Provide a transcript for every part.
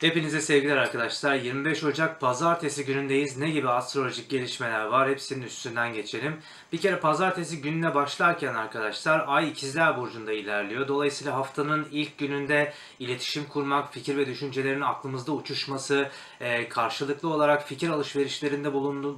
Hepinize sevgiler arkadaşlar. 25 Ocak pazartesi günündeyiz. Ne gibi astrolojik gelişmeler var? Hepsinin üstünden geçelim. Bir kere pazartesi gününe başlarken arkadaşlar Ay İkizler Burcu'nda ilerliyor. Dolayısıyla haftanın ilk gününde iletişim kurmak, fikir ve düşüncelerin aklımızda uçuşması, e, karşılıklı olarak fikir alışverişlerinde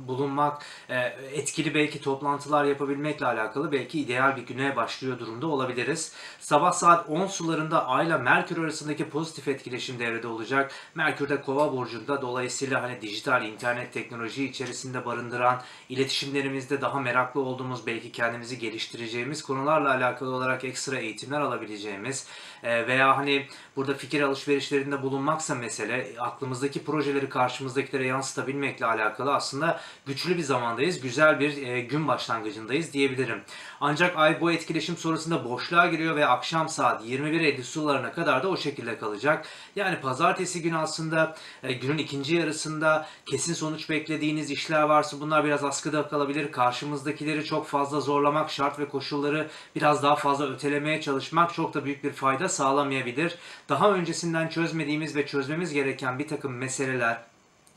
bulunmak, e, etkili belki toplantılar yapabilmekle alakalı belki ideal bir güne başlıyor durumda olabiliriz. Sabah saat 10 sularında Ay ile Merkür arasındaki pozitif etkileşim devrede olacak. Merkür de Kova burcunda dolayısıyla hani dijital internet teknoloji içerisinde barındıran iletişimlerimizde daha meraklı olduğumuz belki kendimizi geliştireceğimiz konularla alakalı olarak ekstra eğitimler alabileceğimiz e, veya hani burada fikir alışverişlerinde bulunmaksa mesele aklımızdaki projeleri karşımızdakilere yansıtabilmekle alakalı aslında güçlü bir zamandayız. Güzel bir e, gün başlangıcındayız diyebilirim. Ancak ay bu etkileşim sonrasında boşluğa giriyor ve akşam saat 21.50 sularına kadar da o şekilde kalacak. Yani pazartesi günü aslında e, günün ikinci yarısında kesin sonuç beklediğiniz işler varsa bunlar biraz askıda kalabilir. Karşımızdakileri çok fazla zorlamak, şart ve koşulları biraz daha fazla ötelemeye çalışmak çok da büyük bir fayda sağlamayabilir. Daha öncesinden çözmediğimiz ve çözmemiz gereken bir takım meseleler,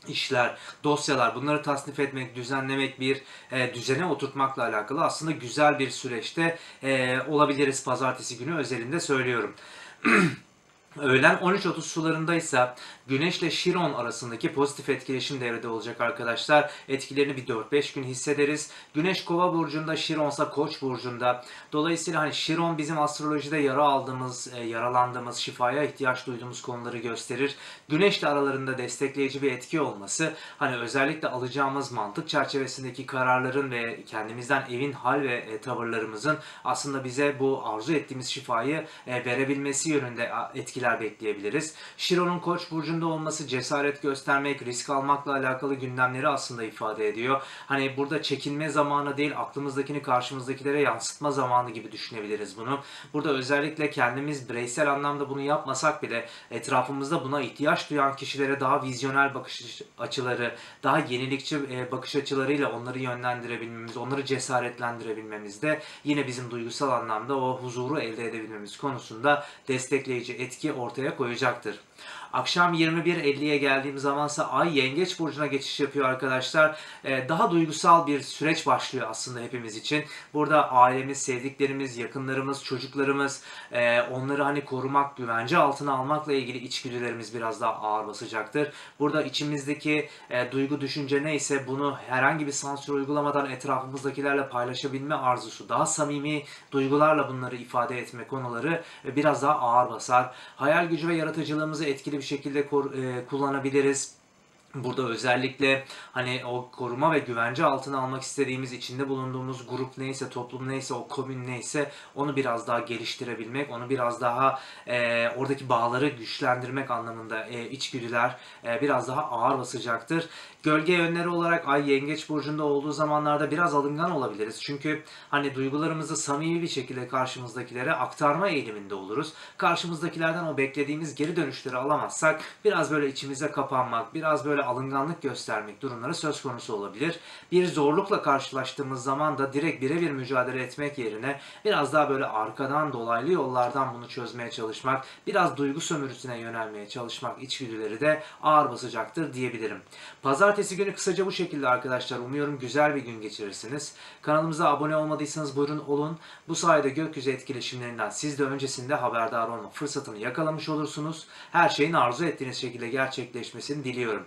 işler, dosyalar bunları tasnif etmek, düzenlemek, bir e, düzene oturtmakla alakalı aslında güzel bir süreçte e, olabiliriz pazartesi günü özelinde söylüyorum. Öğlen 13.30 sularındaysa Güneş ile Şiron arasındaki pozitif etkileşim devrede olacak arkadaşlar. Etkilerini bir 4-5 gün hissederiz. Güneş Kova burcunda, Şiron ise Koç burcunda. Dolayısıyla hani Şiron bizim astrolojide yara aldığımız, e, yaralandığımız, şifaya ihtiyaç duyduğumuz konuları gösterir. Güneş de aralarında destekleyici bir etki olması hani özellikle alacağımız mantık çerçevesindeki kararların ve kendimizden evin hal ve e, tavırlarımızın aslında bize bu arzu ettiğimiz şifayı e, verebilmesi yönünde a, etkiler bekleyebiliriz. Şiron'un Koç burcunda olması cesaret göstermek, risk almakla alakalı gündemleri aslında ifade ediyor. Hani burada çekinme zamanı değil, aklımızdakini karşımızdakilere yansıtma zamanı gibi düşünebiliriz bunu. Burada özellikle kendimiz bireysel anlamda bunu yapmasak bile etrafımızda buna ihtiyaç duyan kişilere daha vizyonel bakış açıları, daha yenilikçi e, bakış açılarıyla onları yönlendirebilmemiz, onları cesaretlendirebilmemiz de yine bizim duygusal anlamda o huzuru elde edebilmemiz konusunda destekleyici etki ortaya koyacaktır. Akşam 21.50'ye geldiğim zamansa Ay Yengeç Burcu'na geçiş yapıyor arkadaşlar. Ee, daha duygusal bir süreç başlıyor aslında hepimiz için. Burada ailemiz, sevdiklerimiz, yakınlarımız, çocuklarımız, e, onları hani korumak, güvence altına almakla ilgili içgüdülerimiz biraz daha ağır basacaktır. Burada içimizdeki e, duygu, düşünce neyse bunu herhangi bir sansür uygulamadan etrafımızdakilerle paylaşabilme arzusu, daha samimi duygularla bunları ifade etme konuları e, biraz daha ağır basar. Hayal gücü ve yaratıcılığımızı etkili bir şekilde e, kullanabiliriz. Burada özellikle hani o koruma ve güvence altına almak istediğimiz içinde bulunduğumuz grup neyse, toplum neyse, o komün neyse onu biraz daha geliştirebilmek, onu biraz daha e, oradaki bağları güçlendirmek anlamında e, içgüdüler e, biraz daha ağır basacaktır. Gölge yönleri olarak Ay Yengeç Burcu'nda olduğu zamanlarda biraz alıngan olabiliriz. Çünkü hani duygularımızı samimi bir şekilde karşımızdakilere aktarma eğiliminde oluruz. Karşımızdakilerden o beklediğimiz geri dönüşleri alamazsak biraz böyle içimize kapanmak, biraz böyle alınganlık göstermek durumları söz konusu olabilir. Bir zorlukla karşılaştığımız zaman da direkt birebir mücadele etmek yerine biraz daha böyle arkadan dolaylı yollardan bunu çözmeye çalışmak, biraz duygu sömürüsüne yönelmeye çalışmak içgüdüleri de ağır basacaktır diyebilirim. Pazartesi günü kısaca bu şekilde arkadaşlar. Umuyorum güzel bir gün geçirirsiniz. Kanalımıza abone olmadıysanız buyurun olun. Bu sayede gökyüzü etkileşimlerinden siz de öncesinde haberdar olma fırsatını yakalamış olursunuz. Her şeyin arzu ettiğiniz şekilde gerçekleşmesini diliyorum.